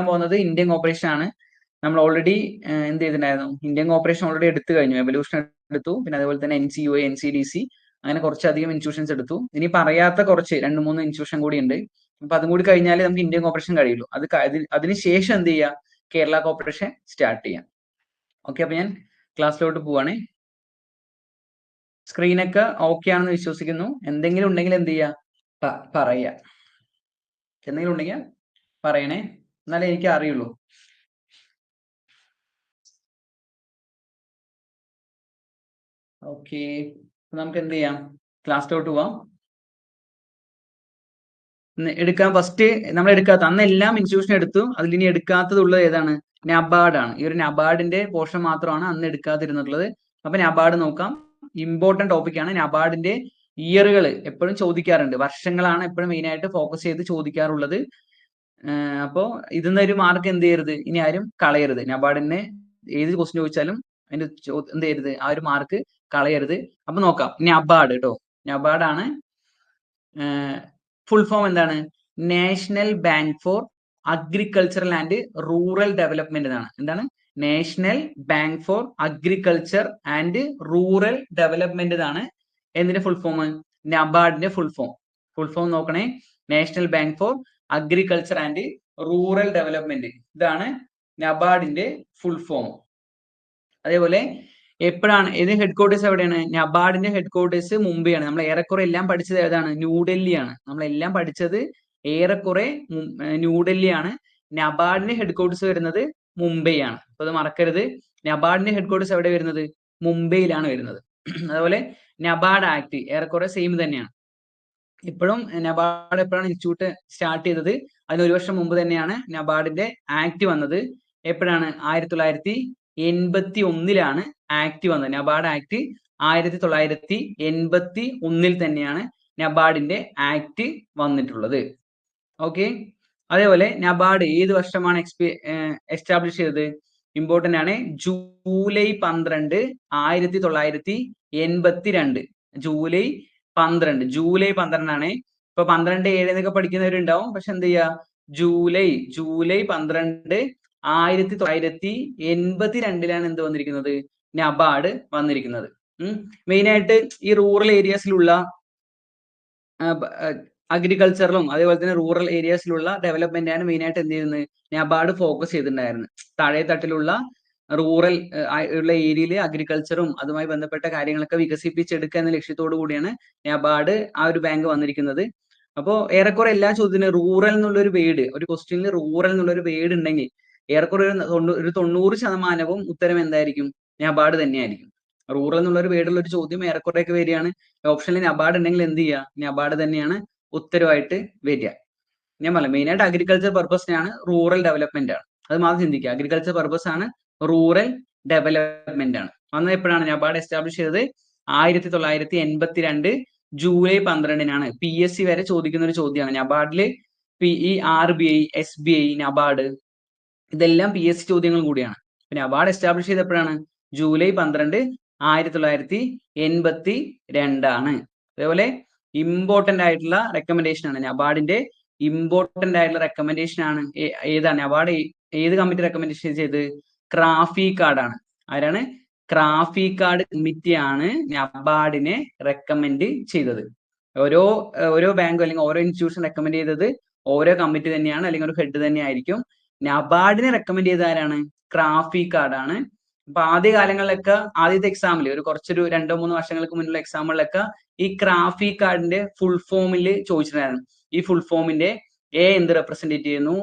എടുക്കാൻ പോകുന്നത് Indian operation ആണ്. നമ്മൾ ഓൾറെഡി എന്ത് ചെയ്തിട്ടുണ്ടായിരുന്നു? ഇന്ത്യൻ ഓപ്പറേഷൻ ഓൾറെഡി എടുത്തു കഴിഞ്ഞു. എവല്യൂഷൻ എടുത്തു. പിന്നെ അതുപോലെ തന്നെ N C U N C D C അങ്ങനെ കുറച്ചധികം ഇൻസ്റ്റിറ്റ്യൂഷൻസ് എടുത്തു. ഇനി പറയാത്ത കുറച്ച് രണ്ട് മൂന്ന് ഇൻസ്റ്റിറ്റ്യൂഷൻ കൂടി ഉണ്ട്. അപ്പൊ അതും കൂടി കഴിഞ്ഞാലേ നമുക്ക് ഇന്ത്യൻ കോപ്പറേഷൻ കഴിയുള്ളൂ. അത് അതിന് ശേഷം എന്ത് ചെയ്യുക കേരള കോപ്പറേഷൻ സ്റ്റാർട്ട് ചെയ്യാം. ഓക്കെ അപ്പൊ ഞാൻ ക്ലാസ്സിലോട്ട് പോവാണ്. സ്ക്രീനൊക്കെ ഓക്കെ ആണെന്ന് വിശ്വസിക്കുന്നു. എന്തെങ്കിലും ഉണ്ടെങ്കിൽ എന്ത് ചെയ്യുക പറയുക. എന്തെങ്കിലും ഉണ്ടെങ്കിൽ പറയണേ. എന്നാലേ എനിക്ക് അറിയുള്ളൂ ഓക്കെ. നമുക്ക് എന്ത് ചെയ്യാം ക്ലാസ്സിലോട്ട് പോവാം. എടുക്കാൻ ഫസ്റ്റ് നമ്മൾ എടുക്കാത്ത അന്ന് എല്ലാം ഇൻസ്റ്റിറ്റ്യൂഷൻ എടുത്തു. അതിൽ ഇനി എടുക്കാത്തതുള്ളത് ഏതാണ് നബാർഡാണ് ഈ ഒരു നബാർഡിന്റെ പോർഷൻ മാത്രമാണ് അന്ന് എടുക്കാതിരുന്നിട്ടുള്ളത്. അപ്പൊ നബാർഡ് നോക്കാം. ഇമ്പോർട്ടന്റ് ടോപ്പിക് ആണ്. നബാർഡിന്റെ ഇയറുകൾ എപ്പോഴും ചോദിക്കാറുണ്ട്. വർഷങ്ങളാണ് എപ്പോഴും മെയിൻ ആയിട്ട് ഫോക്കസ് ചെയ്ത് ചോദിക്കാറുള്ളത്. അപ്പോ ഇതിന്ന് ഒരു മാർക്ക് എന്ത് ചെയ്യരുത്? ഇനി ആരും കളയരുത്. നബാർഡിനെ ഏത് ക്വസ്റ്റ്യൻ ചോദിച്ചാലും അതിന്റെ എന്ത് ചെയ്യരുത്? ആ ഒരു മാർക്ക് കളയരുത്. അപ്പൊ നോക്കാം. നബാർഡ് കേട്ടോ നബാർഡാണ് ഫുൾ ഫോം എന്താണ്? National Bank for Agricultural and Rural Development എന്നാണ്. എന്താണ്? National Bank for Agriculture and Rural Development എന്നാണ് എന്തിന്റെ ഫുൾ ഫോം നബാർഡിന്റെ ഫുൾ ഫോം ഫുൾ ഫോം നോക്കണേ. National Bank for Agriculture and Rural Development ഇതാണ് നബാർഡിന്റെ ഫുൾ ഫോം അതേപോലെ എപ്പോഴാണ് ഏത് ഹെഡ് ക്വാർട്ടേഴ്സ് എവിടെയാണ്? നബാർഡിന്റെ ഹെഡ് ക്വാർട്ടേഴ്സ് മുംബൈയാണ്. നമ്മൾ ഏറെക്കുറെ എല്ലാം പഠിച്ചത് ഏതാണ്? ന്യൂഡൽഹിയാണ് നമ്മളെല്ലാം പഠിച്ചത് ഏറെക്കുറെ ന്യൂഡൽഹിയാണ് നബാർഡിന്റെ ഹെഡ് ക്വാർട്ടേഴ്സ് വരുന്നത് മുംബൈയാണ്. അപ്പൊ അത് മറക്കരുത്. നബാർഡിന്റെ ഹെഡ് ക്വാർട്ടേഴ്സ് എവിടെ വരുന്നത്? മുംബൈയിലാണ് വരുന്നത്. അതുപോലെ നബാർഡ് ആക്ട് ഏറെക്കുറെ സെയിം തന്നെയാണ്. ഇപ്പോഴും നബാർഡ് എപ്പോഴാണ് ഇൻസ്റ്റിറ്റ്യൂട്ട് സ്റ്റാർട്ട് ചെയ്തത്? അതിന് ഒരു വർഷം മുമ്പ് തന്നെയാണ് നബാർഡിന്റെ ആക്ട് വന്നത്. എപ്പോഴാണ്? ആയിരത്തി തൊള്ളായിരത്തി എൺപത്തി ഒന്നിലാണ് ആക്ട് വന്നത്. നബാർഡ് ആക്ട് ആയിരത്തി തൊള്ളായിരത്തി എൺപത്തി ഒന്നിൽ തന്നെയാണ് നബാർഡിന്റെ ആക്ട് വന്നിട്ടുള്ളത്. ഓക്കെ അതേപോലെ നബാർഡ് ഏത് വർഷമാണ് എക്സ്പി എസ്റ്റാബ്ലിഷ് ചെയ്തത്? ഇമ്പോർട്ടന്റ് ആണ്. ജൂലൈ പന്ത്രണ്ട് ആയിരത്തി തൊള്ളായിരത്തി എൺപത്തി രണ്ട് ജൂലൈ പന്ത്രണ്ട്. ജൂലൈ പന്ത്രണ്ടാണ്. ഇപ്പൊ പന്ത്രണ്ട് ഏഴ് എന്നൊക്കെ പഠിക്കുന്നവരുണ്ടാവും. പക്ഷെ എന്ത് ചെയ്യാ? ജൂലൈ ജൂലൈ പന്ത്രണ്ട് ആയിരത്തി തൊള്ളായിരത്തി എൺപത്തി രണ്ടിലാണ് എന്ത് വന്നിരിക്കുന്നത്? നബാർഡ് വന്നിരിക്കുന്നത്. മെയിൻ ആയിട്ട് ഈ റൂറൽ ഏരിയാസിലുള്ള അഗ്രികൾച്ചറിലും അതേപോലെ തന്നെ റൂറൽ ഏരിയാസിലുള്ള ഡെവലപ്മെന്റ് ആണ് മെയിൻ ആയിട്ട് എന്ത് ചെയ്യുന്നത്? നബാർഡ് ഫോക്കസ് ചെയ്തിട്ടുണ്ടായിരുന്നത്. താഴെ തട്ടിലുള്ള റൂറൽ ഉള്ള ഏരിയയിൽ അഗ്രികൾച്ചറും അതുമായി ബന്ധപ്പെട്ട കാര്യങ്ങളൊക്കെ വികസിപ്പിച്ചെടുക്കുക എന്ന ലക്ഷ്യത്തോടു കൂടിയാണ് നബാർഡ് ആ ഒരു ബാങ്ക് വന്നിരിക്കുന്നത്. അപ്പോൾ ഏറെക്കുറെ എല്ലാ ചോദ്യത്തിനും റൂറൽ എന്നുള്ളൊരു വേർഡ് ഒരു ക്വസ്റ്റ്യനിൽ റൂറൽ എന്നുള്ളൊരു വേർഡ് ഉണ്ടെങ്കിൽ ഏറെക്കുറെ ഒരു ഒരു തൊണ്ണൂറ് ശതമാനവും ഉത്തരം എന്തായിരിക്കും? നബാർഡ് തന്നെയായിരിക്കും. റൂറൽ എന്നുള്ള ഒരു വേർഡുള്ള ഒരു ചോദ്യം ഏറെക്കുറെ ഒക്കെ വരികയാണ് ഓപ്ഷനിൽ നബാർഡ് ഉണ്ടെങ്കിൽ എന്ത് ചെയ്യുക നബാർഡ് തന്നെയാണ് ഉത്തരവായിട്ട് വരിക. ഞാൻ പറയാം മെയിനായിട്ട് അഗ്രികൾച്ചർ പർപ്പസിനാണ് റൂറൽ ഡെവലപ്മെന്റ് ആണ്. അത് മാത്രം ചിന്തിക്കുക. അഗ്രികൾച്ചർ പർപ്പസ് ആണ് റൂറൽ ഡെവലപ്മെന്റ് ആണ്. അന്ന് എപ്പോഴാണ് നബാർഡ് എസ്റ്റാബ്ലിഷ് ചെയ്തത്? ആയിരത്തി തൊള്ളായിരത്തി എൺപത്തി രണ്ട് ജൂലൈ പന്ത്രണ്ടിനാണ്. പി എസ് സി വരെ ചോദിക്കുന്ന ഒരു ചോദ്യമാണ്. നബാർഡിൽ P E R B I S B I NABARD ഇതെല്ലാം പി എസ് സി ചോദ്യങ്ങൾ കൂടിയാണ്. പിന്നെ നബാർഡ് എസ്റ്റാബ്ലിഷ് ചെയ്തപ്പോഴാണ് ജൂലൈ പന്ത്രണ്ട് ആയിരത്തി തൊള്ളായിരത്തി എൺപത്തി രണ്ടാണ് അതേപോലെ ഇമ്പോർട്ടന്റ് ആയിട്ടുള്ള റെക്കമെൻഡേഷൻ ആണ്. നബാർഡിന്റെ ഇമ്പോർട്ടന്റ് ആയിട്ടുള്ള റെക്കമെൻഡേഷൻ ആണ്. ഏതാണ്? നബാർഡ് ഏത് കമ്മിറ്റി റെക്കമെൻഡേഷൻ ചെയ്ത്? ക്രാഫി കാർഡാണ് ആരാണ്? ക്രാഫി കാർഡ് കമ്മിറ്റിയാണ് നബാർഡിനെ റെക്കമെൻഡ് ചെയ്തത്. ഓരോ ഓരോ ബാങ്കും അല്ലെങ്കിൽ ഓരോ ഇൻസ്റ്റിറ്റ്യൂഷൻ റെക്കമെൻഡ് ചെയ്തത് ഓരോ കമ്മിറ്റി തന്നെയാണ് അല്ലെങ്കിൽ ഒരു ഹെഡ് തന്നെ ആയിരിക്കും. നബാർഡിനെ റെക്കമെൻഡ് ചെയ്ത ആരാണ്? ക്രാഫി കാർഡാണ് അപ്പൊ ആദ്യ കാലങ്ങളിലൊക്കെ ആദ്യത്തെ എക്സാമിൽ ഒരു കുറച്ചൊരു രണ്ടോ മൂന്നോ വർഷങ്ങൾക്ക് മുന്നിലുള്ള എക്സാമുകളിലൊക്കെ ഈ ക്രാഫി കാർഡിന്റെ ഫുൾ ഫോമിൽ ചോദിച്ചിട്ടുണ്ടായിരുന്നു. ഈ ഫുൾ ഫോമിന്റെ എ എന്ത് റെപ്രസെന്റേറ്റ് ചെയ്യുന്നു?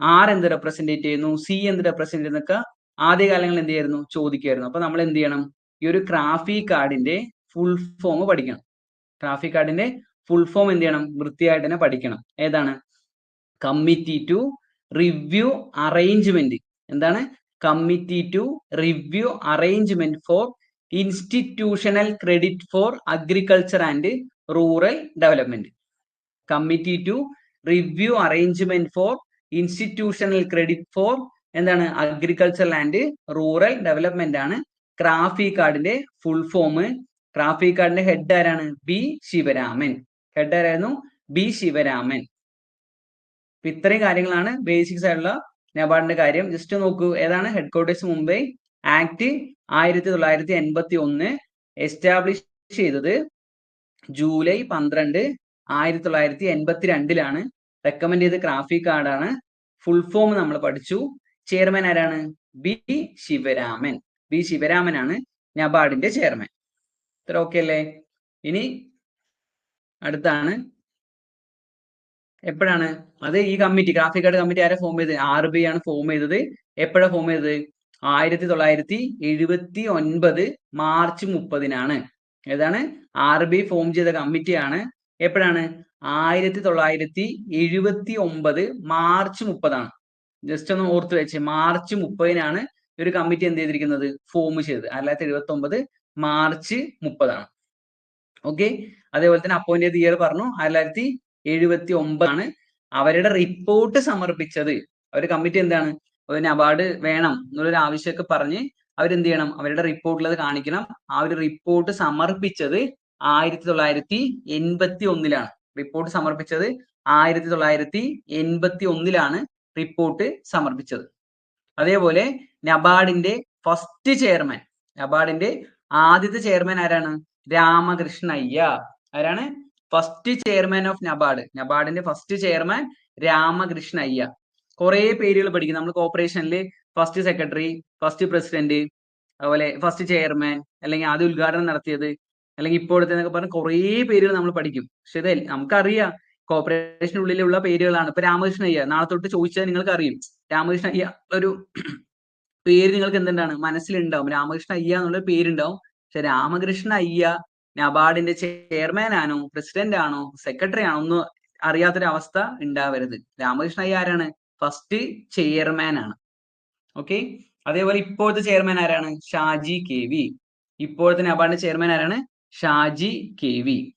ആർ എന്ത് റെപ്രസെന്റേറ്റ് ചെയ്യുന്നു? സി എന്ത് റെപ്രസെന്റ് ചെയ്യുന്നൊക്കെ ആദ്യ കാലങ്ങളിൽ എന്ത് ചെയ്യായിരുന്നു? ചോദിക്കുമായിരുന്നു അപ്പൊ നമ്മൾ എന്ത് ചെയ്യണം? ഈ ഒരു ക്രാഫി കാർഡിന്റെ ഫുൾ ഫോം പഠിക്കണം. ക്രാഫി കാർഡിന്റെ ഫുൾ ഫോം എന്ത് ചെയ്യണം? വൃത്തിയായിട്ട് തന്നെ പഠിക്കണം. ഏതാണ്? കമ്മിറ്റി ടു റിവ്യൂ അറേഞ്ച്മെന്റ് എന്താണ്? Committee to Review Arrangement for Institutional Credit for Agriculture and Rural Development Committee to Review Arrangement for Institutional Credit for എന്താണ്? അഗ്രികൾച്ചർ ആൻഡ് റൂറൽ ഡെവലപ്മെന്റ് ആണ്. ക്രാഫി കാർഡിന്റെ ഫുൾ ഫോം ക്രാഫി കാർഡിന്റെ ഹെഡ് ആരാണ്? B Sivaraman. Head ആരായിരുന്നു? B Sivaraman. ഇത്രയും കാര്യങ്ങളാണ് ബേസിക്സ് ആയിട്ടുള്ള നബാർഡിന്റെ കാര്യം. ജസ്റ്റ് നോക്കൂ. ഏതാണ്? Head quarters Mumbai. ആക്ട് ആയിരത്തി തൊള്ളായിരത്തി എൺപത്തി ഒന്ന് എസ്റ്റാബ്ലിഷ് ചെയ്തത് ജൂലൈ പന്ത്രണ്ട് ആയിരത്തി തൊള്ളായിരത്തി എൺപത്തി രണ്ടിലാണ് റെക്കമെൻഡ് ചെയ്ത ഗ്രാഫിക് കാർഡാണ് ഫുൾ ഫോം നമ്മൾ പഠിച്ചു. ചെയർമാൻ ആരാണ്? ബി ശിവരാമൻ. ബി ശിവരാമനാണ് നബാർഡിന്റെ ചെയർമാൻ. ഇത്ര ഓക്കെ അല്ലേ? ഇനി അടുത്താണ്. എപ്പോഴാണ്? അത് ഈ കമ്മിറ്റി ഗ്രാഫിക് കാർഡ് കമ്മിറ്റി ആരെ ഫോം ചെയ്തത്? ആർ ബി ആണ് ഫോം ചെയ്തത്. എപ്പോഴാണ് ഫോം ചെയ്തത്? ആയിരത്തി തൊള്ളായിരത്തി എഴുപത്തി ഒൻപത് മാർച്ച് മുപ്പതിനാണ്. ഏതാണ്? ആർ ബി ഫോം ചെയ്ത കമ്മിറ്റിയാണ്. എപ്പോഴാണ്? ആയിരത്തി തൊള്ളായിരത്തി എഴുപത്തി ഒമ്പത് മാർച്ച് മുപ്പതാണ്. ജസ്റ്റ് ഒന്ന് ഓർത്ത് വെച്ച് മാർച്ച് മുപ്പതിനാണ് ഒരു കമ്മിറ്റി എന്ത് ചെയ്തിരിക്കുന്നത്? ഫോം ചെയ്തത്. ആയിരത്തി എഴുപത്തി ഒമ്പത് മാർച്ച് മുപ്പതാണ്. ഓക്കെ അതേപോലെ തന്നെ അപ്പോയിന്റ് ചെയ്ത ഇയർ പറഞ്ഞു. ആയിരത്തി എഴുപത്തി ഒമ്പതാണ് അവരുടെ റിപ്പോർട്ട് സമർപ്പിച്ചത്. അവർ കമ്മിറ്റി എന്താണ്? അതിന് അവാർഡ് വേണം എന്നുള്ളൊരു ആവശ്യമൊക്കെ പറഞ്ഞ് അവരെന്ത് ചെയ്യണം? അവരുടെ റിപ്പോർട്ടിൽ അത് കാണിക്കണം. ആ ഒരു റിപ്പോർട്ട് സമർപ്പിച്ചത് ആയിരത്തി തൊള്ളായിരത്തി എൺപത്തി ഒന്നിലാണ് റിപ്പോർട്ട് സമർപ്പിച്ചത് ആയിരത്തി തൊള്ളായിരത്തി എൺപത്തി ഒന്നിലാണ് റിപ്പോർട്ട് സമർപ്പിച്ചത്. അതേപോലെ നബാർഡിന്റെ ഫസ്റ്റ് ചെയർമാൻ നബാർഡിന്റെ ആദ്യത്തെ ചെയർമാൻ ആരാണ്? രാമകൃഷ്ണ അയ്യ ആരാണ്? First chairman of NABARD. നബാർഡിന്റെ first chairman Ramakrishna Ayya കുറെ പേരുകൾ പഠിക്കും നമ്മൾ കോർപ്പറേഷനിൽ ഫസ്റ്റ് സെക്രട്ടറി ഫസ്റ്റ് പ്രസിഡന്റ് അതുപോലെ ഫസ്റ്റ് ചെയർമാൻ അല്ലെങ്കിൽ ആദ്യ ഉദ്ഘാടനം നടത്തിയത് അല്ലെങ്കിൽ ഇപ്പോഴത്തെ എന്നൊക്കെ പറഞ്ഞ് കുറേ പേരുകൾ നമ്മൾ പഠിക്കും. പക്ഷെ ഇത് നമുക്കറിയാം. കോർപ്പറേഷനുള്ളിലുള്ള പേരുകളാണ്. ഇപ്പൊ രാമകൃഷ്ണ അയ്യ നാളെ തൊട്ട് ചോദിച്ചാൽ നിങ്ങൾക്ക് അറിയും രാമകൃഷ്ണ അയ്യ ഒരു പേര് നിങ്ങൾക്ക് എന്തുണ്ടാണ്? മനസ്സിലുണ്ടാവും. രാമകൃഷ്ണ അയ്യ എന്നുള്ള പേരുണ്ടാവും. പക്ഷെ രാമകൃഷ്ണ അയ്യ നബാർഡിന്റെ ചെയർമാൻ ആണോ പ്രസിഡന്റ് ആണോ സെക്രട്ടറി ആണോ ഒന്നും അറിയാത്തൊരവസ്ഥ ഉണ്ടാവരുത്. രാമകൃഷ്ണ അയ്യ ആരാണ്? ഫസ്റ്റ് ചെയർമാൻ ആണ്. ഓക്കെ? അതേപോലെ ഇപ്പോഴത്തെ ചെയർമാൻ ആരാണ്? Shaji K V. ഇപ്പോഴത്തെ നബാർഡിന്റെ ചെയർമാൻ ആരാണ്? Shaji K V.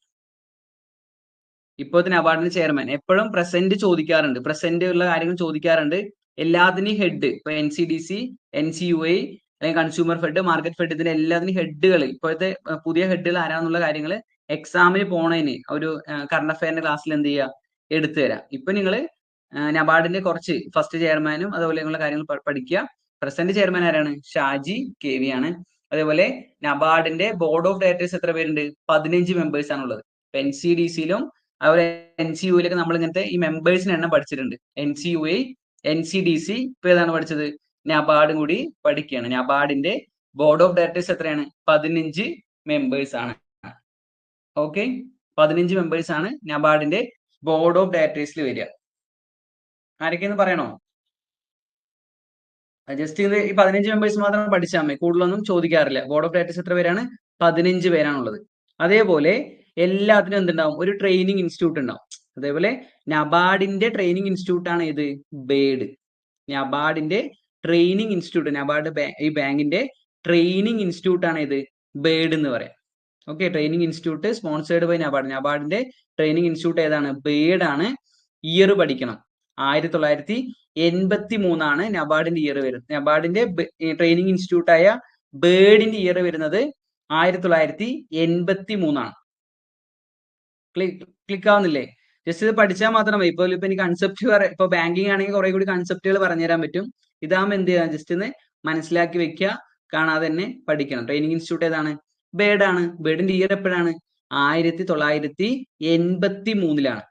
ഇപ്പോഴത്തെ നബാർഡിന്റെ ചെയർമാൻ എപ്പോഴും പ്രസന്റ് ചോദിക്കാറുണ്ട്. പ്രസന്റ് ഉള്ള കാര്യങ്ങൾ ചോദിക്കാറുണ്ട്. എല്ലാത്തിനും ഹെഡ് ഇപ്പൊ N C D C N C U I അല്ലെങ്കിൽ കൺസ്യൂമർ ഫെഡ് മാർക്കറ്റ് ഫെഡ് ഇതിന്റെ എല്ലാത്തിനും ഹെഡുകൾ ഇപ്പോഴത്തെ പുതിയ ഹെഡുകൾ ആരാന്നുള്ള കാര്യങ്ങൾ എക്സാമിന് പോണതിന് ഒരു കറണ്ട് അഫയറിന്റെ ക്ലാസ്സിൽ എന്ത് ചെയ്യുക എടുത്തു തരാം. ഇപ്പൊ നിങ്ങൾ നബാർഡിന്റെ കുറച്ച് ഫസ്റ്റ് ചെയർമാനും അതുപോലെ ഉള്ള കാര്യങ്ങൾ പഠിക്കുക പ്രസന്റ് ചെയർമാൻ ആരാണ്? ഷാജി കെ വി ആണ്. അതേപോലെ നബാർഡിന്റെ ബോർഡ് ഓഫ് ഡയറക്ടേഴ്സ് എത്ര പേരുണ്ട്? പതിനഞ്ച് മെമ്പേഴ്സ് ആണുള്ളത്. എൻ സി ഡി സിയിലും അതുപോലെ എൻ സി യുയിലൊക്കെ നമ്മൾ ഇങ്ങനത്തെ ഈ മെമ്പേഴ്സിന് എണ്ണം പഠിച്ചിട്ടുണ്ട്. N C U I N C D C ഇപ്പൊ ഏതാണ് പഠിച്ചത്? നബാർഡും കൂടി പഠിക്കുകയാണ്. നബാർഡിന്റെ ബോർഡ് ഓഫ് ഡയറക്ടേഴ്സ് എത്രയാണ്? പതിനഞ്ച് മെമ്പേഴ്സ് ആണ്. ഓക്കെ പതിനഞ്ച് മെമ്പേഴ്സ് ആണ് നബാർഡിന്റെ ബോർഡ് ഓഫ് ഡയറക്ടേഴ്സിൽ വരിക. ആരൊക്കെയെന്ന് പറയണോ? ജസ്റ്റ് ഇത് ഈ പതിനഞ്ച് മെമ്പേഴ്സ് മാത്രം പഠിച്ചാൽ മതി. കൂടുതലൊന്നും ചോദിക്കാറില്ല. ബോർഡ് ഓഫ് ഡയറക്ടേഴ്സ് എത്ര പേരാണ്? പതിനഞ്ച് പേരാണുള്ളത്. അതേപോലെ എല്ലാത്തിനും എന്തുണ്ടാവും? ഒരു ട്രെയിനിങ് ഇൻസ്റ്റിറ്റ്യൂട്ട് ഉണ്ടാവും. അതേപോലെ നബാർഡിന്റെ ട്രെയിനിങ് ഇൻസ്റ്റിറ്റ്യൂട്ട് ആണ് ഇത് ബേഡ് നബാർഡിന്റെ ട്രെയിനിങ് ഇൻസ്റ്റിറ്റ്യൂട്ട് നബാർഡ് ഈ ബാങ്കിന്റെ ട്രെയിനിങ് ഇൻസ്റ്റിറ്റ്യൂട്ട് ആണ് ഇത് ബേഡ് എന്ന് പറയാം. Okay training institute sponsored by NABARD. നബാർഡിന്റെ training institute ഏതാണ്? ബേഡ് ആണ്. ഇയർ പഠിക്കണം. ആയിരത്തി തൊള്ളായിരത്തി എൺപത്തി മൂന്നാണ് നബാർഡിന്റെ ഇയർ വരുന്നത്. നബാർഡിന്റെ ട്രെയിനിങ് ഇൻസ്റ്റിറ്റ്യൂട്ട് ആയ ബേഡിന്റെ ഇയർ വരുന്നത് ആയിരത്തി തൊള്ളായിരത്തി എൺപത്തി മൂന്നാണ് ക്ലിക്ക് ക്ലിക്ക് ആവുന്നില്ലേ? ജസ്റ്റ് ഇത് പഠിച്ചാൽ മാത്രം മതി ഇപ്പോൾ ഇപ്പൊ എനിക്ക് കൺസെപ്റ്റ് ഇപ്പൊ ബാങ്കിങ് ആണെങ്കിൽ കുറെ കൂടി കൺസെപ്റ്റുകൾ പറഞ്ഞുതരാൻ പറ്റും. ഇതാകുമ്പോൾ എന്ത് ചെയ്യാം? ജസ്റ്റ് ഒന്ന് മനസ്സിലാക്കി വെക്കുക. കാണാതെ തന്നെ പഠിക്കണം. ട്രെയിനിങ് ഇൻസ്റ്റിറ്റ്യൂട്ട് ഏതാണ്? ബേഡ് ആണ്. ബേഡിന്റെ ഇയർ എപ്പോഴാണ്? ആയിരത്തി തൊള്ളായിരത്തി എൺപത്തി മൂന്നിലാണ്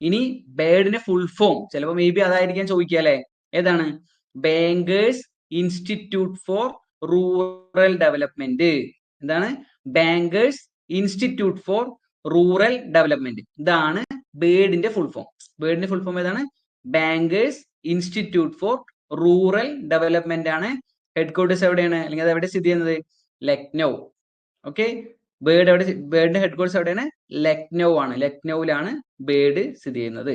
ഇനി ബേഡിന്റെ ഫുൾ ഫോം ചിലപ്പോൾ മേ ബി അതായിരിക്കാൻ ചോദിക്കുക അല്ലെ? ഏതാണ്? Bankers Institute for Rural Development എന്താണ്? Bankers Institute for Rural Development ഇതാണ് ബേഡിന്റെ ഫുൾ ഫോം ബേഡിന്റെ ഫുൾ ഫോം ഏതാണ്? Bankers Institute for Rural Development ആണ്. ഹെഡ് ക്വാർട്ടേഴ്സ് എവിടെയാണ്? അല്ലെങ്കിൽ അത് എവിടെ സ്ഥിതി ചെയ്യുന്നത്? ലക്നൗ ഓക്കെ ബേഡ് എവിടെ ബേഡിന്റെ ഹെഡ് ക്വാർട്ടേഴ്സ് എവിടെയാണ്? ലക്നൗ ആണ്. ലക്നൗവിലാണ് ബേഡ് സ്ഥിതി ചെയ്യുന്നത്.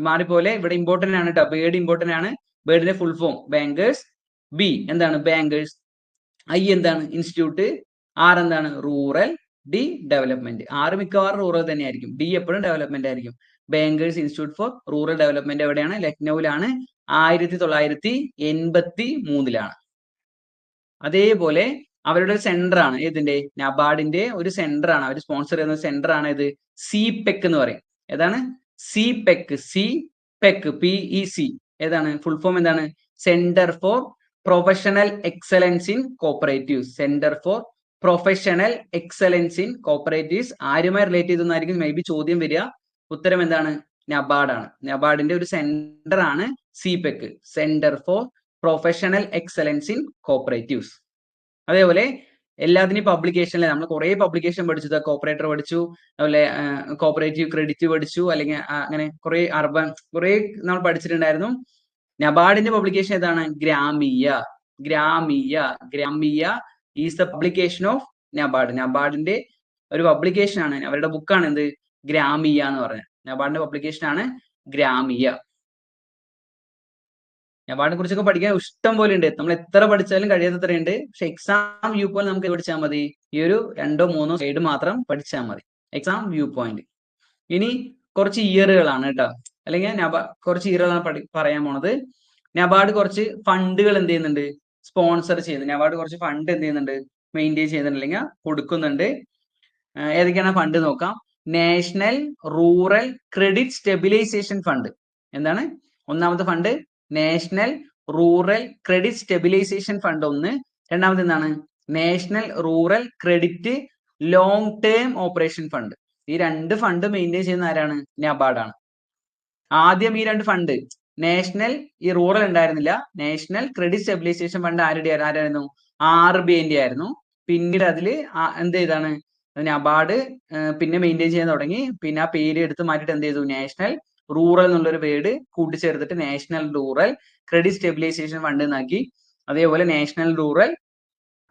മാറിപ്പോലെ ഇവിടെ ഇമ്പോർട്ടന്റ് ആണ് കേട്ടോ ബേഡ് ഇമ്പോർട്ടന്റ് ആണ്. ബേഡിന്റെ ഫുൾ ഫോം ബാങ്കേഴ്സ് ബി എന്താണ്? ബാങ്കേഴ്സ് ഐ എന്താണ്? ഇൻസ്റ്റിറ്റ്യൂട്ട് ആർ എന്താണ്? റൂറൽ ഡി ഡെവലപ്മെന്റ് ആറ് മിക്കവാറും റൂറൽ തന്നെയായിരിക്കും. ഡി എപ്പോഴും ഡെവലപ്മെന്റ് ആയിരിക്കും. Bankers Institute for Rural Development എവിടെയാണ്? ലക്നൌവിലാണ്. ആയിരത്തി തൊള്ളായിരത്തി എൺപത്തി മൂന്നിലാണ് അതേപോലെ അവരുടെ സെന്റർ ആണ്. ഏതിന്റെ നബാർഡിന്റെ ഒരു സെന്റർ ആണ്. അവർ സ്പോൺസർ ചെയ്യുന്ന സെന്റർ ആണ് ഇത്. സി പെക്ക് എന്ന് പറയും. ഏതാണ്? C PEC C PEC P E C ഏതാണ്? ഫുൾ ഫോം എന്താണ്? Centre for professional excellence in cooperative centre for professional excellence in cooperatives ആരുമായി റിലേറ്റ് ചെയ്തെന്നായിരിക്കും മേ ബി ചോദ്യം വരിക. ഉത്തരം എന്താണ്? നബാർഡാണ് നബാർഡിന്റെ ഒരു സെന്റർ ആണ് CPEC Centre for Professional Excellence in Cooperatives അതേപോലെ എല്ലാത്തിനും പബ്ലിക്കേഷനിലെ നമ്മൾ കുറെ പബ്ലിക്കേഷൻ പഠിച്ചത് കോപ്പറേറ്റർ പഠിച്ചു. അതുപോലെ കോപ്പറേറ്റീവ് ക്രെഡിറ്റ് പഠിച്ചു. അല്ലെങ്കിൽ അങ്ങനെ കുറെ അർബൻ കുറെ നമ്മൾ പഠിച്ചിട്ടുണ്ടായിരുന്നു. നബാർഡിന്റെ പബ്ലിക്കേഷൻ ഏതാണ്? Grameeya. Grameeya. Grameeya is the publication of NABARD നബാർഡിന്റെ ഒരു പബ്ലിക്കേഷൻ ആണ്. അവരുടെ ബുക്കാണ് എന്ത്? ഗ്രാമിയ എന്ന് പറഞ്ഞത് നബാർഡിന്റെ പബ്ലിക്കേഷൻ ആണ് ഗ്രാമിയ നബാർഡിനെ കുറിച്ചൊക്കെ പഠിക്കാൻ ഇഷ്ടം പോലെ ഉണ്ട്. നമ്മൾ എത്ര പഠിച്ചാലും കഴിയാത്തത്ര ഉണ്ട്. പക്ഷെ എക്സാം വ്യൂ പോയിന്റ് നമുക്ക് പഠിച്ചാൽ മതി. ഈ ഒരു രണ്ടോ മൂന്നോ സൈഡ് മാത്രം പഠിച്ചാൽ മതി. എക്സാം വ്യൂ പോയിന്റ് ഇനി കുറച്ച് ഇയറുകളാണ് കേട്ടോ. അല്ലെങ്കിൽ നബാ കുറച്ച് ഇയറുകളാണ് പറയാൻ പോണത്. നബാർഡ് കുറച്ച് ഫണ്ടുകൾ എന്ത് ചെയ്യുന്നുണ്ട്? സ്പോൺസർ ചെയ്യുന്നുണ്ട് നവാർഡ് കുറച്ച് ഫണ്ട് എന്ത് ചെയ്യുന്നുണ്ട്? മെയിന്റെയിൻ ചെയ്യുന്നുണ്ട്. അല്ലെങ്കിൽ കൊടുക്കുന്നുണ്ട്. ഏതൊക്കെയാണ് ഫണ്ട് നോക്കാം. National Rural Credit Stabilisation Fund എന്താണ്? ഒന്നാമത്തെ fund National Rural Credit Stabilisation Fund ഒന്ന്. രണ്ടാമത് എന്താണ്? National Rural Credit Long Term Operation Fund ഈ രണ്ട് ഫണ്ട് മെയിന്റെയിൻ ചെയ്യുന്ന ആരാണ്? നബാർഡാണ്. ആദ്യം ഈ രണ്ട് ഫണ്ട് നാഷണൽ ഈ റൂറൽ ഉണ്ടായിരുന്നില്ല. നാഷണൽ ക്രെഡിറ്റ് സ്റ്റെബിലൈസേഷൻ ഫണ്ട് ആരുടെ ആരായിരുന്നു? ആർ ബി ഐന്റെ ആയിരുന്നു. പിന്നീട് അതിൽ എന്ത് ചെയ്താണ്? അബാർഡ് പിന്നെ മെയിന്റെയിൻ ചെയ്യാൻ തുടങ്ങി. പിന്നെ ആ പേര് എടുത്ത് മാറ്റിയിട്ട് എന്ത് ചെയ്തു? നാഷണൽ റൂറൽ എന്നുള്ളൊരു പേര് കൂട്ടിച്ചേർത്തിട്ട് National Rural Credit Stabilisation Fund എന്നാക്കി. അതേപോലെ National Rural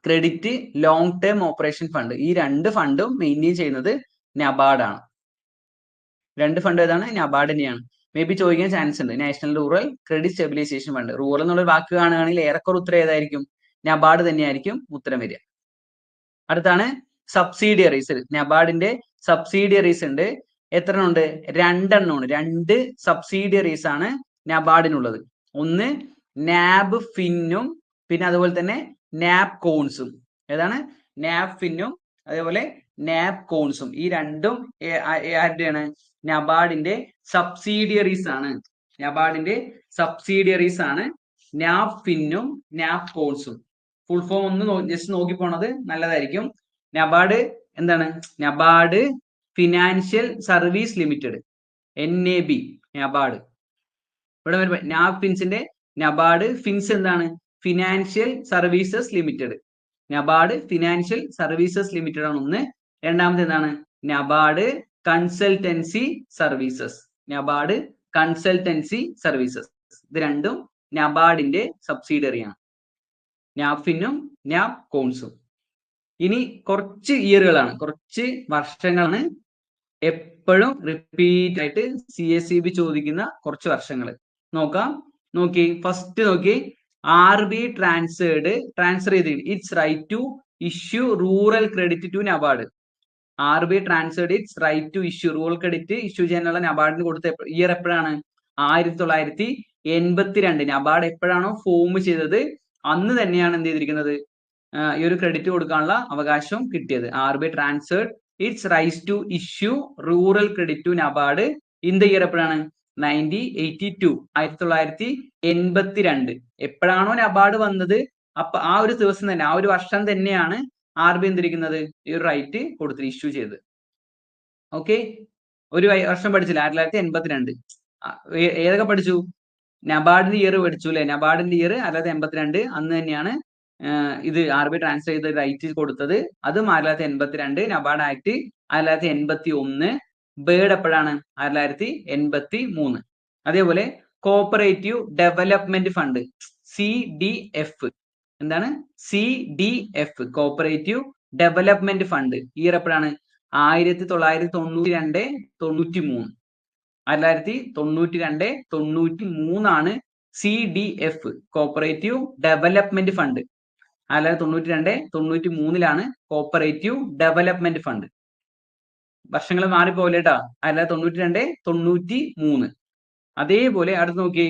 Credit Long Term Operation Fund ഈ രണ്ട് ഫണ്ടും മെയിന്റെയിൻ ചെയ്യുന്നത് നബാർഡാണ് രണ്ട് ഫണ്ട് ഏതാണ്? നബാർഡിനെയാണ് മേ ബി ചോദിക്കാൻ ചാൻസ് ഉണ്ട്. National Rural Credit Stabilisation Fund rural എന്നുള്ള വാക്ക് കാണുകയാണെങ്കിൽ ഏറെക്കുറെ ഉത്തരം ഏതായിരിക്കും? നബാർഡ് തന്നെയായിരിക്കും ഉത്തരം വരിക. അടുത്താണ് സബ്സിഡിയറീസ് നബാർഡിന്റെ സബ്സിഡിയറീസ് ഉണ്ട്. എത്ര ഉണ്ട് രണ്ടെണ്ണമാണ്. രണ്ട് സബ്സിഡിയറീസ് ആണ് നബാർഡിനുള്ളത് ഒന്ന് നാബ് ഫിന്നും പിന്നെ അതുപോലെ തന്നെ നാബ് കോൺസും ഏതാണ്? നാബ് ഫിന്നും അതേപോലെ നാബ് കോൺസും ഈ രണ്ടും ആരുടെയാണ്? നബാർഡിന്റെ സബ്സിഡിയറീസ് ആണ്. നബാർഡിന്റെ സബ്സിഡിയറീസ് ആണ്. നാഫിന്നും ഫിന്നും നാബ് കോൺസും. ഫുൾ ഫോം ഒന്ന് ജസ്റ്റ് നോക്കി പോണത് നല്ലതായിരിക്കും. നബാർഡ് എന്താണ്? NABARD Financial Service Limited N A B NABARD. ഇവിടെ വരുമ്പോൾ ഫിൻസിന്റെ നബാർഡ് ഫിൻസ് എന്താണ്? Financial Services Limited. NABARD Financial Services Limited ആണ് ഒന്ന്. രണ്ടാമത് എന്താണ്? NABARD Consultancy Services NABARD Consultancy Services ഇത് രണ്ടും നബാർഡിന്റെ സബ്സിഡറിയാണ് നാഫിനും നാബ് കോൺസും ഇനി കുറച്ച് ഇയറുകളാണ് കുറച്ച് വർഷങ്ങളാണ് എപ്പോഴും റിപ്പീറ്റ് ആയിട്ട് സി എസ് സി ബി ചോദിക്കുന്ന കുറച്ച് വർഷങ്ങൾ നോക്കാം. നോക്കി. ഫസ്റ്റ് നോക്കി. ആർ ബി ട്രാൻസ്ഫേർഡ് ട്രാൻസ്ഫർ ചെയ്തിട്ടുണ്ട് its right to issue rural credit to NABARD. R B transferred its right to issue. Rural credit issue ചെയ്യാനുള്ള നബാർഡിന് കൊടുത്ത ഇയർ എപ്പോഴാണ്? ആയിരത്തി തൊള്ളായിരത്തി എൺപത്തിരണ്ട് നബാർഡ് എപ്പോഴാണോ ഫോം ചെയ്തത്? അന്ന് തന്നെയാണ് എന്ത് ചെയ്തിരിക്കുന്നത്? ഈ ഒരു ക്രെഡിറ്റ് കൊടുക്കാനുള്ള അവകാശം കിട്ടിയത്. R B transferred its rights to issue rural credit to NABARD in the year എപ്പോഴാണ്? Nineteen eighty two. ആയിരത്തി തൊള്ളായിരത്തി എൺപത്തിരണ്ട് എപ്പോഴാണോ നബാർഡ് വന്നത്? അപ്പൊ ആ ഒരു ദിവസം തന്നെ ആ ഒരു വർഷം തന്നെയാണ് ആർ ബി എന്തിരിക്കുന്നത്? ഈ ഒരു റൈറ്റ് കൊടുത്ത് ഇഷ്യൂ ചെയ്ത്. ഓക്കെ ഒരു വർഷം പഠിച്ചില്ല? ആയിരത്തി തൊള്ളായിരത്തി എൺപത്തിരണ്ട് ഏതൊക്കെ പഠിച്ചു? നബാർഡിന്റെ ഇയർ പഠിച്ചു അല്ലെ? നബാർഡിന്റെ ഇയർ ആയിരത്തി തൊള്ളായിരത്തി എൺപത്തിരണ്ട്. അന്ന് തന്നെയാണ് ഇത് ആർ ബി ട്രാൻസ്ഫർ ചെയ്ത് റൈറ്റ് കൊടുത്തത്. അതും ആയിരത്തി തൊള്ളായിരത്തി എൺപത്തിരണ്ട്. നബാർഡ് ആക്ട് ആയിരത്തി തൊള്ളായിരത്തി എൺപത്തി ഒന്ന് ബേഡ് എപ്പോഴാണ്? ആയിരത്തി തൊള്ളായിരത്തി എൺപത്തി മൂന്ന് അതേപോലെ Cooperative Development Fund C D F എന്താണ്? C D F Cooperative Development Fund year എപ്പോഴാണ്? ആയിരത്തി തൊള്ളായിരത്തി തൊണ്ണൂറ്റി രണ്ട് തൊണ്ണൂറ്റി മൂന്ന് ആയിരത്തി തൊണ്ണൂറ്റി രണ്ട് തൊണ്ണൂറ്റി മൂന്നാണ് C D F Cooperative Development Fund ആയിരത്തി തൊണ്ണൂറ്റി രണ്ട് തൊണ്ണൂറ്റി മൂന്നിലാണ് കോപ്പറേറ്റീവ് ഡെവലപ്മെന്റ് ഫണ്ട് വർഷങ്ങൾ മാറിപ്പോലെ കേട്ടോ ആയിരത്തി തൊണ്ണൂറ്റി രണ്ട് തൊണ്ണൂറ്റി മൂന്ന് അതേപോലെ അടുത്ത് നോക്കി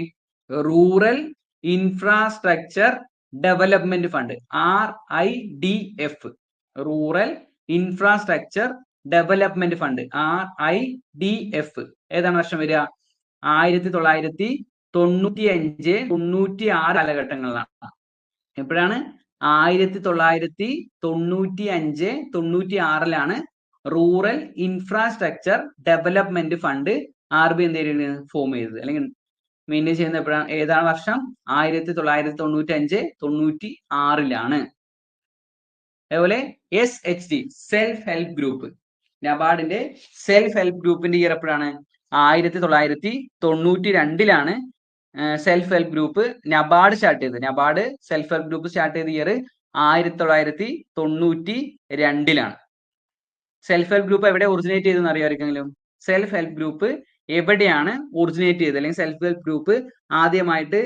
Rural Infrastructure Development Fund R I D F Rural Infrastructure Development Fund R I D F ഏതാണ് വർഷം വരിക? ആയിരത്തി തൊള്ളായിരത്തി തൊണ്ണൂറ്റി അഞ്ച് തൊണ്ണൂറ്റി ആറ് കാലഘട്ടങ്ങളിലാണ്. എപ്പോഴാണ്? ആയിരത്തി തൊള്ളായിരത്തി തൊണ്ണൂറ്റി അഞ്ച് തൊണ്ണൂറ്റി ആറിലാണ് Rural Infrastructure Development Fund R B എന്ത് ഫോം ചെയ്തത്. അല്ലെങ്കിൽ മെയിന്റെയിൻ ചെയ്യുന്ന എപ്പോഴാണ് ഏതാണ് വർഷം? ആയിരത്തി തൊള്ളായിരത്തി തൊണ്ണൂറ്റി അഞ്ച് തൊണ്ണൂറ്റി ആറിലാണ് അതേപോലെ S H D self help group നബാർഡിന്റെ self help ഗ്രൂപ്പിന്റെ ഇയർ എപ്പോഴാണ്? ആയിരത്തി തൊള്ളായിരത്തി തൊണ്ണൂറ്റി രണ്ടിലാണ് self help group NABARD start ചെയ്തത് NABARD self help group start ചെയ്ത ഇയർ ആയിരത്തി തൊള്ളായിരത്തി തൊണ്ണൂറ്റി രണ്ടിലാണ് സെൽഫ് ഹെൽപ്പ് ഗ്രൂപ്പ് എവിടെ ഒറിജിനേറ്റ് ചെയ്തെന്ന് അറിയാമായിരിക്കെങ്കിലും സെൽഫ് ഹെൽപ്പ് ഗ്രൂപ്പ് എവിടെയാണ് ഒറിജിനേറ്റ് ചെയ്തത്? അല്ലെങ്കിൽ സെൽഫ് ഹെൽപ്പ് ഗ്രൂപ്പ് ആദ്യമായിട്ട്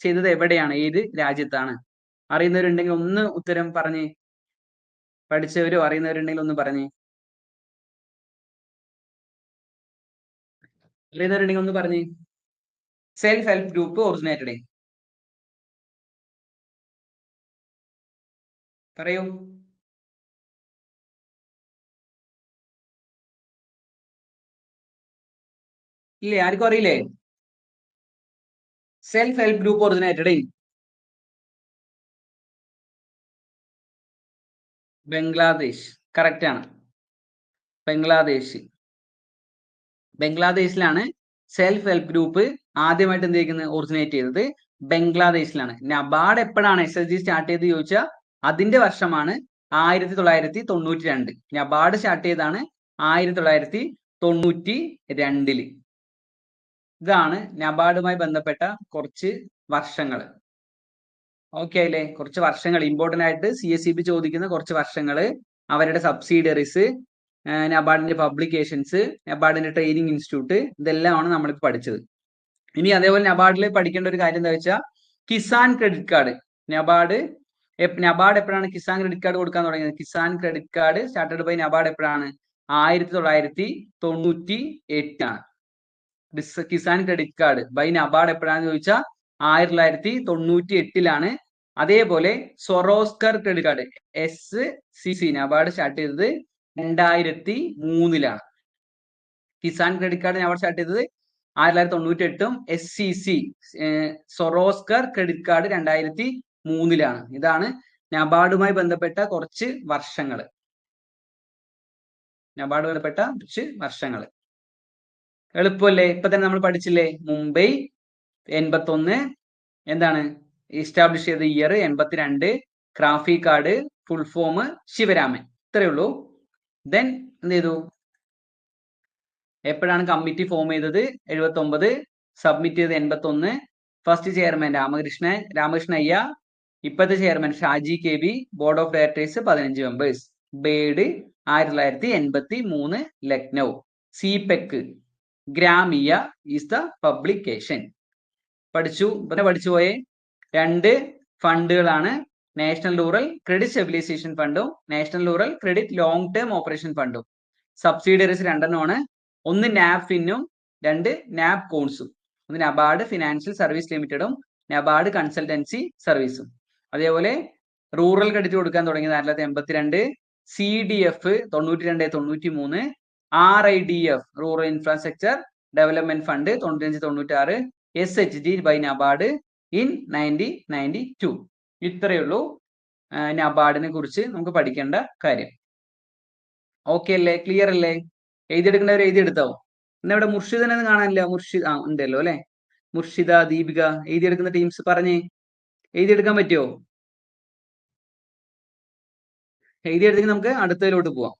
ചെയ്തത് എവിടെയാണ്? ഏത് രാജ്യത്താണ്? അറിയുന്നവരുണ്ടെങ്കിൽ ഒന്ന് ഉത്തരം പറഞ്ഞ് പഠിച്ചവരോ അറിയുന്നവരുണ്ടെങ്കിൽ ഒന്ന് പറഞ്ഞ്. അറിയുന്നവരുണ്ടെങ്കിൽ ഒന്ന് പറഞ്ഞ്. സെൽഫ് ഹെൽപ്പ് ഗ്രൂപ്പ് ഒറിജിനേറ്റഡ് പറയൂ. ഇല്ലേ? ആർക്കും അറിയില്ലേ? Self help group originated in. Bangladesh. Correct ആണ്. ബംഗ്ലാദേശ്. ബംഗ്ലാദേശിലാണ് സെൽഫ് ഹെൽപ്പ് ഗ്രൂപ്പ് ആദ്യമായിട്ട് എന്ത് ചെയ്യുന്നത്? ഒറിജിനേറ്റ് ചെയ്തത്. ബംഗ്ലാദേശിലാണ്. നബാർഡ് എപ്പോഴാണ് എസ് എസ് ജി സ്റ്റാർട്ട് ചെയ്ത് ചോദിച്ചാൽ അതിന്റെ വർഷമാണ് ആയിരത്തി തൊള്ളായിരത്തി തൊണ്ണൂറ്റി രണ്ട് നബാർഡ് സ്റ്റാർട്ട് ചെയ്താണ് ആയിരത്തി തൊള്ളായിരത്തി തൊണ്ണൂറ്റി രണ്ടിൽ ഇതാണ് നബാർഡുമായി ബന്ധപ്പെട്ട കുറച്ച് വർഷങ്ങൾ ഓക്കെ അല്ലേ? കുറച്ച് വർഷങ്ങൾ ഇമ്പോർട്ടന്റ് ആയിട്ട് സി എസ് സി ബി ചോദിക്കുന്ന കുറച്ച് വർഷങ്ങൾ അവരുടെ സബ്സിഡിയറീസ് നബാർഡിന്റെ പബ്ലിക്കേഷൻസ് നബാർഡിന്റെ ട്രെയിനിങ് ഇൻസ്റ്റിറ്റ്യൂട്ട് ഇതെല്ലാമാണ് നമ്മളിപ്പോൾ പഠിച്ചത്. ഇനി അതേപോലെ നബാർഡിൽ പഠിക്കേണ്ട ഒരു കാര്യം എന്താ വെച്ചാൽ Kisan credit card NABARD NABARD എപ്പോഴാണ് കിസാൻ ക്രെഡിറ്റ് കാർഡ് കൊടുക്കാൻ തുടങ്ങിയത്? Kisan credit card started by NABARD എപ്പോഴാണ്? ആയിരത്തി തൊള്ളായിരത്തി തൊണ്ണൂറ്റി എട്ടാണ് Kisan credit card by NABARD എപ്പോഴാണെന്ന് ചോദിച്ചാൽ ആയിരത്തി തൊള്ളായിരത്തി തൊണ്ണൂറ്റി എട്ടിലാണ് അതേപോലെ Swarozgar credit card S C C NABARD start ചെയ്തത് രണ്ടായിരത്തി മൂന്നിലാണ് Kisan credit card NABARD start ചെയ്തത് ആയിരത്തി തൊള്ളായിരത്തി തൊണ്ണൂറ്റി എട്ടും S C C Swarozgar credit card രണ്ടായിരത്തി മൂന്നിലാണ് ഇതാണ് നബാർഡുമായി ബന്ധപ്പെട്ട കുറച്ച് വർഷങ്ങൾ നബാർഡ് ബന്ധപ്പെട്ട കുറച്ച് വർഷങ്ങൾ എളുപ്പമല്ലേ ഇപ്പൊ തന്നെ നമ്മൾ പഠിച്ചില്ലേ മുംബൈ എൺപത്തൊന്ന് എന്താണ് എസ്റ്റാബ്ലിഷ് ചെയ്ത ഇയർ എൺപത്തിരണ്ട് ക്രാഫി കാർഡ് ഫുൾ ഫോം ശിവരാമൻ ഇത്രയേ ഉള്ളൂ ദെൻ എന്ത് ചെയ്തു എപ്പോഴാണ് കമ്മിറ്റി ഫോം ചെയ്തത് എഴുപത്തി ഒമ്പത് സബ്മിറ്റ് ചെയ്തത് എൺപത്തി ഒന്ന് ഫസ്റ്റ് ചെയർമാൻ രാമകൃഷ്ണൻ രാമകൃഷ്ണ അയ്യ ഇപ്പോഴത്തെ chairman Shaji K B board of directors പതിനഞ്ച് മെമ്പേഴ്സ് ബേഡ് ആയിരത്തി തൊള്ളായിരത്തി എൺപത്തി മൂന്ന് ലക്നൗ സിപെക്ക് ഗ്രാമിയ ഈസ് ദ പബ്ലിക്കേഷൻ പഠിച്ചു പിന്നെ പഠിച്ചു പോയെ. രണ്ട് ഫണ്ടുകളാണ് നാഷണൽ റൂറൽ ക്രെഡിറ്റ് സ്റ്റെബിലൈസേഷൻ ഫണ്ടും national rural credit long term operation ഫണ്ടും സബ്സിഡിയറീസ് രണ്ടെണ്ണമാണ്. ഒന്ന് നാഫിനും രണ്ട് നാപ് കോൺസും ഒന്ന് നബാർഡ് ഫിനാൻഷ്യൽ സർവീസ് ലിമിറ്റഡും നബാർഡ് കൺസൾട്ടൻസി സർവീസും അതേപോലെ റൂറൽ ക്രെഡിറ്റ് കൊടുക്കാൻ തുടങ്ങിയത് ആയിരത്തി തൊള്ളായിരത്തി എൺപത്തിരണ്ട് സി ഡി എഫ് തൊണ്ണൂറ്റി രണ്ട് തൊണ്ണൂറ്റി മൂന്ന് R I D F rural infrastructure development fund തൊണ്ണൂറ്റഞ്ച് തൊണ്ണൂറ്റി ആറ് S H D by NABARD in ninety ninety two ഇത്രയേ ഉള്ളൂ നബാർഡിനെ കുറിച്ച് നമുക്ക് പഠിക്കേണ്ട കാര്യം. ഓക്കെ അല്ലേ? ക്ലിയർ അല്ലേ? എഴുതിയെടുക്കേണ്ടവർ എഴുതിയെടുത്തോ? എന്നാ ഇവിടെ മുർഷിദനെ കാണാനില്ല. മുർഷിദ് ആ ഉണ്ടല്ലോ അല്ലെ? മുർഷിദ ദീപിക എഴുതിയെടുക്കുന്ന ടീംസ് പറഞ്ഞേ. എഴുതിയെടുക്കാൻ പറ്റുമോ എഴുതിയെടുത്തെങ്കിൽ നമുക്ക് അടുത്തതിലോട്ട് പോവാം.